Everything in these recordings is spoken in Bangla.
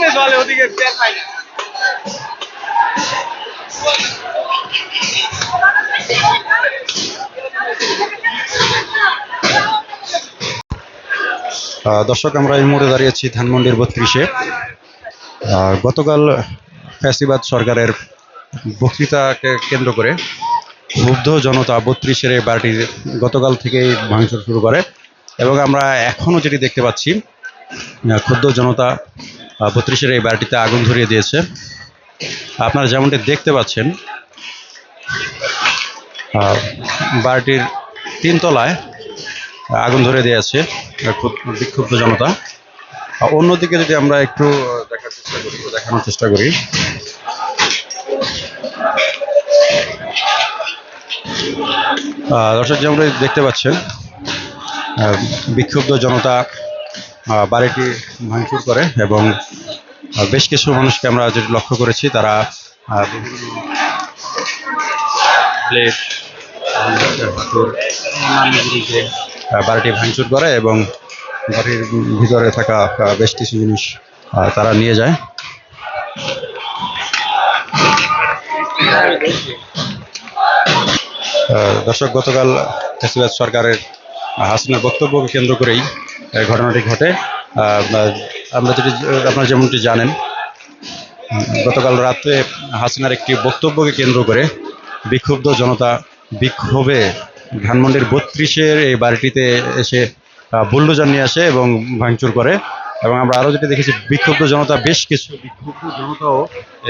পিছনে ওদিকে পাই না। দর্শক, আমরা এই মুহূর্তে দাঁড়িয়েছি ধানমন্ডির বত্রিশে। গতকাল ফ্যাসিবাদ সরকারের বক্তৃতাকে কেন্দ্র করে ক্ষুব্ধ জনতা বত্রিশের এই বাড়িটি গতকাল থেকেই ভাঙচুর শুরু করে এবং আমরা এখনও যেটি দেখতে পাচ্ছি ক্ষুব্ধ জনতা বত্রিশের এই বাড়িটিতে আগুন ধরিয়ে দিয়েছে। আপনারা যেমনটি দেখতে পাচ্ছেন বাড়িটির তিনতলায় আগুন ধরে দিয়েছে বিক্ষুব্ধ জনতা। অন্যদিকে যদি আমরা একটু দেখার চেষ্টা করি দেখানোর চেষ্টা করি। দর্শক যেমন দেখতে পাচ্ছেন বিক্ষুব্ধ জনতা বাড়িটি ভাঙচুর করে এবং বেশ কিছু মানুষকে আমরা যেটি লক্ষ্য করেছি, তারা বাড়িটি ভাঙচুর করে এবং বাড়ির ভিতরে থাকা বেশ কিছু জিনিস তারা নিয়ে যায়। দর্শক, গতকাল সরকারের হাসিনার বক্তব্যকে কেন্দ্র করেই ঘটনাটি ঘটে। আমরা যেটি আপনারা যেমনটি জানেন, গতকাল রাতে হাসিনার একটি বক্তব্যকে কেন্দ্র করে বিক্ষুব্ধ জনতা বিক্ষোভে ধানমন্ডির বত্রিশের এই বাড়িটিতে এসে বুলডোজার নিয়ে আসে এবং ভাঙচুর করে। এবং আমরা আরও যেটি দেখেছি, বিক্ষুব্ধ জনতা বেশ কিছু, বিক্ষুব্ধ জনতাও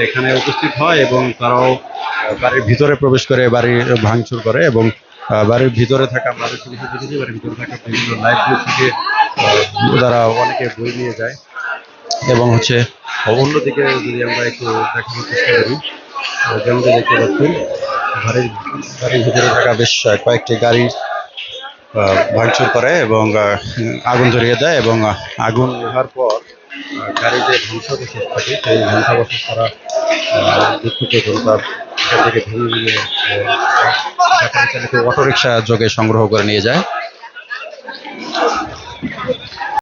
এখানে উপস্থিত হয় এবং তারাও বাড়ির ভিতরে প্রবেশ করে বাড়ি ভাঙচুর করে এবং বাড়ির ভিতরে থাকা আমরা দেখেছি, বাড়ির ভিতরে থাকা বিভিন্ন লাইটগুলো থেকে তারা অনেকে বই নিয়ে যায়। এবং হচ্ছে, অন্যদিকে যদি আমরা একটু দেখানোর চেষ্টা করি যেমনটা দেখতে পাচ্ছেন বাড়ির বাড়ির ভিতরে থাকা বেশ কয়েকটি গাড়ি ভাঙচুর করে এবং আগুন ধরিয়ে দেয় এবং আগুন ওঠার পর গাড়ির যে ধ্বংসাবশেষ থাকে, সেই ধ্বংসাবশেষ তারা বিক্ষুব্ধ জনতার এখান থেকে ভেঙে নিয়ে অটোরিকশা যোগে সংগ্রহ করে নিয়ে যায়।